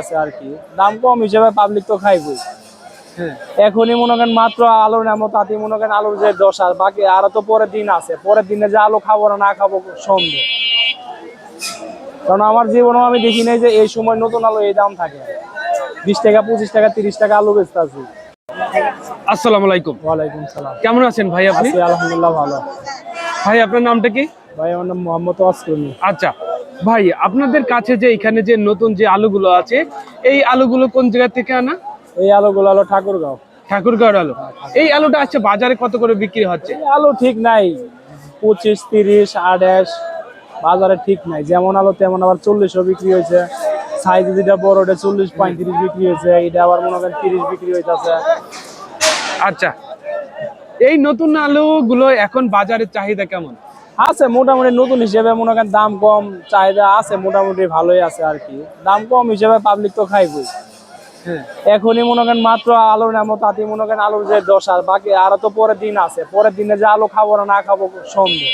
আছে আর কি। দাম কম হিসেবে পাবলিক তো খাইবই। হ্যাঁ। এখনই মনে করেন মাত্র আলুর নামো তাতে মনে করেন আলুর যে দশ বাকি আরও তো পরের দিন আছে। পরের দিনে যে আলু খাব না খাব সন্দেহ। কারণ আমার জীবনেও আমি দেখি নাই যে এই সময় নতুন আলু এই দাম থাকে। বিশ টাকা পঁচিশ টাকা তিরিশ টাকা আলু বেচতে আছি আসসালামু আলাইকুম। ওয়ালাইকুম সালাম। কেমন আছেন ভাই আপনি? আলহামদুলিল্লাহ ভালো। ভাই আপনার নামটা কি? ভাই আমার নাম মোহাম্মদ আচ্ছা। ভাই আপনাদের কাছে যে এখানে যে নতুন যে আলুগুলো আছে এই আলুগুলো কোন জায়গা থেকে আনা? এই আলুগুলো হলো ঠাকুরগাঁও। ঠাকুরগাঁওয়ের আলু। এই আলুটা আছে বাজারে কত করে বিক্রি হচ্ছে? আলু ঠিক নাই। পঁচিশ তিরিশ আঠাশ বাজারে ঠিক নাই। যেমন আলু তেমন আবার চল্লিশও বিক্রি হয়েছে। সাইজ যেটা বড় ওটা চল্লিশ পঁয়ত্রিশ বিক্রি হয়েছে। এটা আবার মনে করেন তিরিশ বিক্রি হইতেছে। আচ্ছা। এই নতুন আলুগুলো এখন বাজারের চাহিদা কেমন? আছে মোটামুটি নতুন হিসেবে মনে করেন দাম কম চাহিদা আছে মোটামুটি ভালোই আছে আর কি। দাম কম হিসেবে পাবলিক তো খাইবই। হ্যাঁ। এখনই মনে করেন মাত্র আলুর নামো তাতে মনে করেন আলুর যে দশ আর বাকি আরও তো পরের দিন আছে। পরের দিনে যে আলু খাব না না খাব সন্দেহ।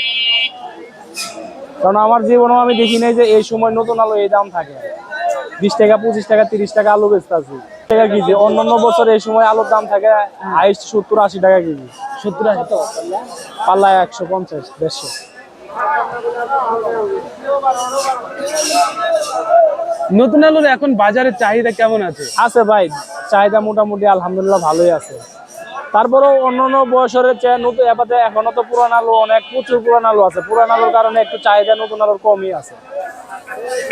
কারণ আমার জীবনেও আমি দেখি নাই যে এই সময় নতুন আলু এই দাম থাকে। বিশ টাকা পঁচিশ টাকা তিরিশ টাকা আলু বেচতে আছি টাকা কেজি অন্যান্য বছর এই সময় আলুর দাম থাকে হাইস্ট সত্তর আশি টাকা কেজি। সত্তর আশি। পাল্লা একশো পঞ্চাশ দেড়শো। নতুন আলুর এখন বাজারের চাহিদা কেমন আছে? আছে ভাই, চাহিদা মোটামুটি আলহামদুলিল্লাহ ভালোই আছে। তারপরেও অন্যান্য বয়সের চেয়ে নতুন, এবারে এখনও তো পুরান আলু অনেক, প্রচুর পুরান আলু আছে। পুরান আলুর কারণে একটু চাহিদা নতুন আলুর কমই আছে।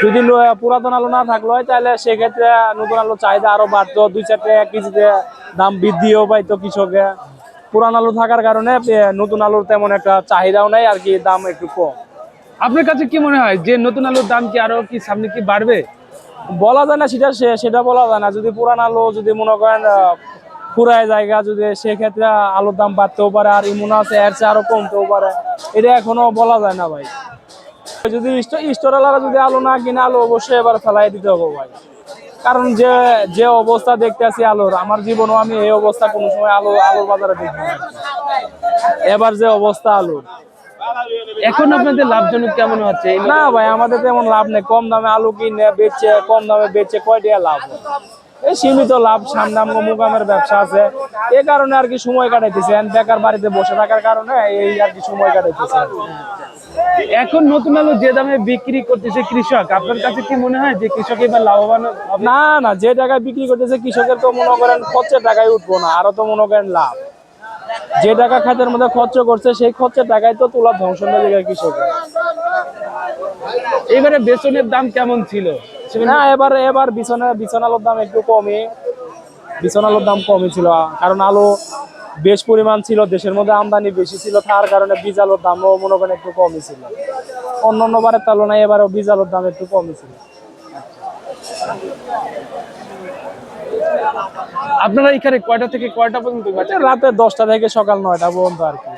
যদি পুরাতন আলু না থাকল হয়, তাহলে সেক্ষেত্রে নতুন আলু চাহিদা আরও বাড়তো। দুই চারটে টাকা কেজিতে দাম বৃদ্ধিও পাইতো কৃষকে। পুরান আলু থাকার কারণে নতুন আলুর তেমন একটা চাহিদাও নাই আর কি দাম একটু কম। আপনার কাছে কি মনে হয় যে নতুন আলুর দাম কি আরও কি সামনে কি বাড়বে? বলা যায় না সেটা সেটা বলা যায় না। যদি পুরান আলু যদি মনে করেন পুরায় জায়গা যদি সেক্ষেত্রে আলুর দাম বাড়তেও পারে আর ইমন আছে এর চেয়ে আরও কমতেও পারে এটা এখনও বলা যায় না ভাই। যদি স্টোরালারা যদি আলু না কিনে আলু অবশ্যই এবার ফেলাই দিতে হবে ভাই। কারণ যে যে অবস্থা দেখতে আছি আলোর আমার জীবনও আমি এই অবস্থা কোনো সময় আলো আলোর বাজারে দেখি এবার যে অবস্থা আলুর। এখন আপনাদের লাভজনক কেমন হচ্ছে? না ভাই আমাদের তেমন লাভ নেই। কম দামে আলু কিনে বেচছে কম দামে বেচছে কয় টাকা লাভ? এই সীমিত লাভ সামনে আমগো মুকামের ব্যবসা আছে। এ কারণে আর কি সময় কাটাইতেছে। And বেকার বাড়িতে বসে থাকার কারণে এই আর কি সময় কাটাইতেছে। এখন নতুন আলু যে দামে বিক্রি করতেছে কৃষক আপনার কাছে কি মনে হয় যে কৃষক এবার লাভবান না না যে টাকায় বিক্রি করতেছে কৃষকের তো মনে করেন খরচের টাকায় উঠবো না আরও তো মনে করেন লাভ। যে টাকা খাতের মধ্যে খরচ করছে সেই খরচের টাকায় তো তোলা ধ্বংস হয়ে যায় কৃষকের। এবারে বেতনের দাম কেমন ছিল? না এবার এবার বিছানা বিছানালোর দাম একটু কমই বিছানালোর দাম কমই ছিল কারণ আলু বেশ পরিমাণ ছিল দেশের মধ্যে আমদানি বেশি ছিল তার কারণে বীজ আলুর দামও মনে করেন একটু কমই ছিল। অন্যান্য বারের তুলনায় এবারও বীজ আলুর দাম একটু কমই ছিল। আপনারা এখানে কয়টা থেকে কয়টা পর্যন্ত? রাতে দশটা থেকে সকাল নয়টা পর্যন্ত আর কি।